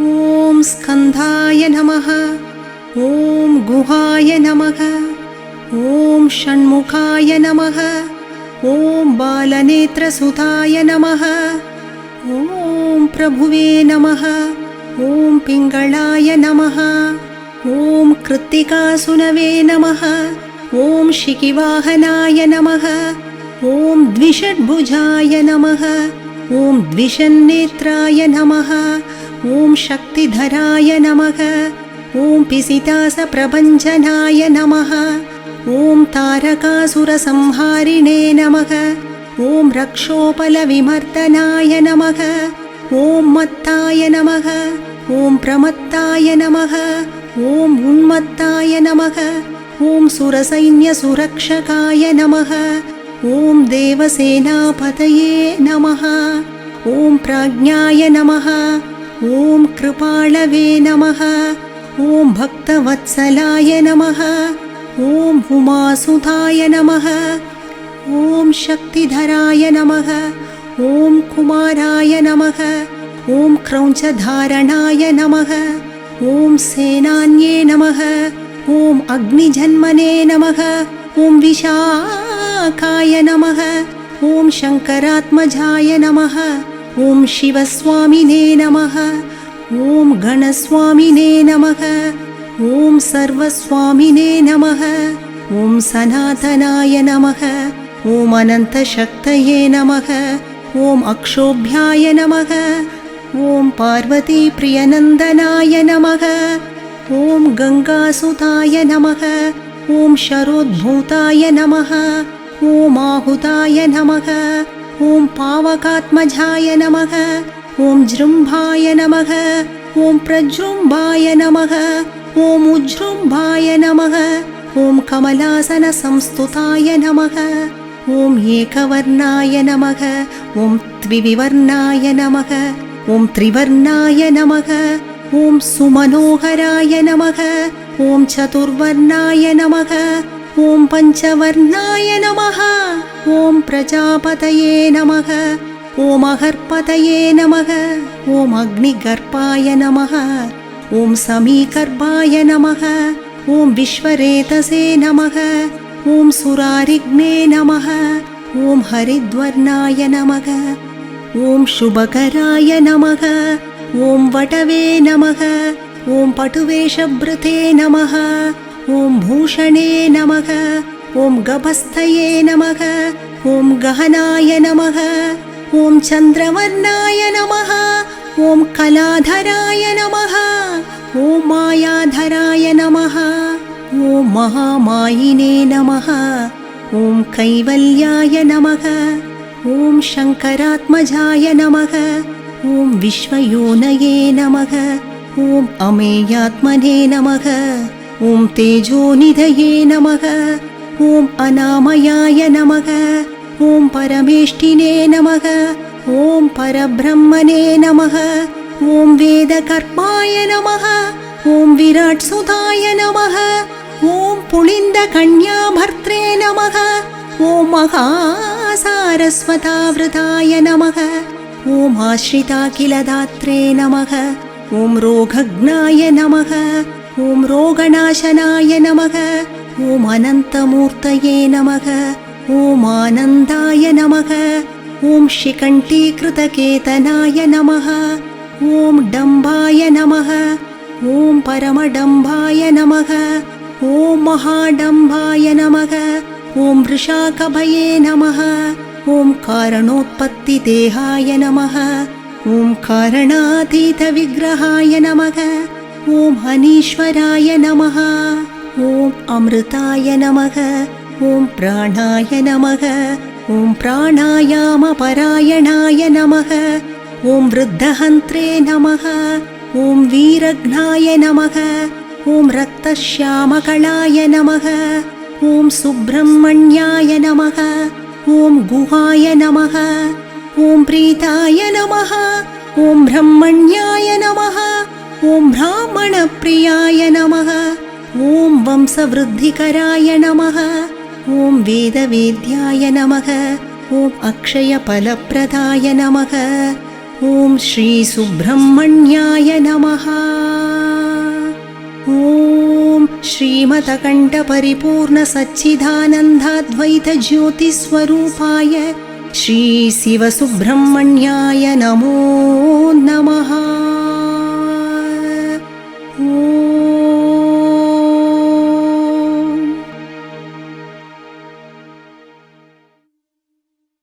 ॐ स्कन्धाय नमः ॐ गुहाय नमः ॐ षण्मुखाय नमः ॐ बालनेत्रसुताय नमः ॐ प्रभुवे नमः ॐ पिङ्गळाय नमः ॐ कृत्तिकासुनवे नमः ॐ शिखिवाहनाय नमः ॐ द्विषड्भुजाय नमः ॐ द्विषन्नेत्राय नमः ॐ शक्तिधराय नमः ॐ पिसितासप्रभञ्जनाय नमः ॐ तारकासुरसंहारिणे नमः ॐ रक्षोपलविमर्दनाय नमः ॐ मत्ताय नमः ॐ प्रमत्ताय नमः ॐ उन्मत्ताय नमः ॐ सुरसैन्यसुरक्षकाय नमः ॐ देवसेनापतये नमः ॐ प्राज्ञाय नमः ॐ कृपाळवे नमः ॐ भक्तवत्सलाय नमः ॐ उमासुधाय नमः ॐ शक्तिधराय नमः ॐ कुमाराय नमः ॐ क्रौञ्चधारणाय नमः ॐ सेनान्ये नमः ॐ अग्निजन्मने नमः ॐ विशाखाय नमः ॐ शङ्करात्मजाय नमः ॐ शिवस्वामिने नमः ॐ गणस्वामिने नमः ॐ सर्वस्वामिने नमः ॐ सनातनाय नमः ॐ अनन्तशक्तये नमः ॐ अक्षोभ्याय नमः ॐ पार्वतीप्रियनन्दनाय नमः ॐ गङ्गासुताय नमः ॐ शरोद्भूताय नमः ॐ आहुताय नमः ஓம் பாவகாத்மஜாய நமக ஓம் ஜிரும்பாய நமக ஓம் பிரஜும்பாய நமக ஓம் உஜ்ரும்பாய நமக ஓம் கமலாசன சம்ஸ்துதாய நமக ஓம் ஏகவர்ணாய நமக ஓம் த்விவிவர்ணாய நமக ஓம் த்ரிவர்ணாய நமக ஓம் சுமனோகராய நமக ஓம் சதுர்வர்ணாய நமக ॐ पञ्चवर्णाय नमः ॐ प्रजापतये नमः ॐ अहर्पतये नमः ॐ अग्निगर्भाय नमः ॐ समीकर्भाय नमः ॐ विश्वरेतसे नमः ॐ सुरारिग्ने नमः ॐ हरिद्वर्णाय नमः ॐ शुभकराय नमः ॐ वटवे नमः ॐ पटुवेशभृते नमः ॐ भूषणे नमः ॐ गभस्थये नमः ॐ गहनाय नमः ॐ चन्द्रवर्णाय नमः ॐ कलाधराय नमः ॐ मायाधराय नमः ॐ महामायिने नमः ॐ कैवल्याय नमः ॐ शङ्करात्मजाय नमः ॐ विश्वयोनये नमः ॐ अमेयात्मने नमः ॐ तेजोनिधये नमः ॐ अनामयाय नमः ॐ परमेष्टिने नमः ॐ परब्रह्मणे नमः ॐ वेदकर्माय नमः ॐ विराट्सुताय नमः ॐ पुलिन्दकन्याभर्त्रे नमः ॐ महासारस्वतावृताय नमः ॐ आश्रिताखिलदात्रे नमः ॐ रोगघ्नाय नमः ஓம் ரோகநாசனாய நமக ஓம் அனந்தமூர்த்தயே நமக ஓம் ஆனந்தாய நமக ஓம் ஸ்ரீகண்டீகிருதகேதனாய நமக ஓம் டம்பாய நமக ஓம் பரமடம்பாய நமக ஓம் மகாடம்பாய நமக ஓம் ரிஷாகபயே நமக ஓம் காரணோத்பத்தி தேகாய நமக ஓம் காரணாதீத விக்கிரகாய நமக ஓம் அனீஸ்வராய நமக ஓம் அமிர்தாய நமக ஓம் பிராணாய நமக ஓம் பிராணாயாம பராயணாய நமக ஓம் விருத்தஹந்திரே நமக ஓம் வீரக்னாய நமக ஓம் ரத்தஷியாமகளாய நமக ஓம் சுப்பிரமணியாய நமக ஓம் குஹாய நமக ஓம் பிரீதாய நமக ஓம் பிரம்மண்யாய நமக ॐ ब्राह्मणप्रियाय नमः। ॐ वंशवृद्धिकराय नमः। ॐ वेदवेद्याय नमः। ॐ अक्षयफलप्रदाय नमः। ॐ श्रीसुब्रह्मण्याय नमः। ॐ श्रीमदकण्ठपरिपूर्णसच्चिदानन्दाद्वैतज्योतिस्वरूपाय श्रीशिवसुब्रह्मण्याय नमो नमः।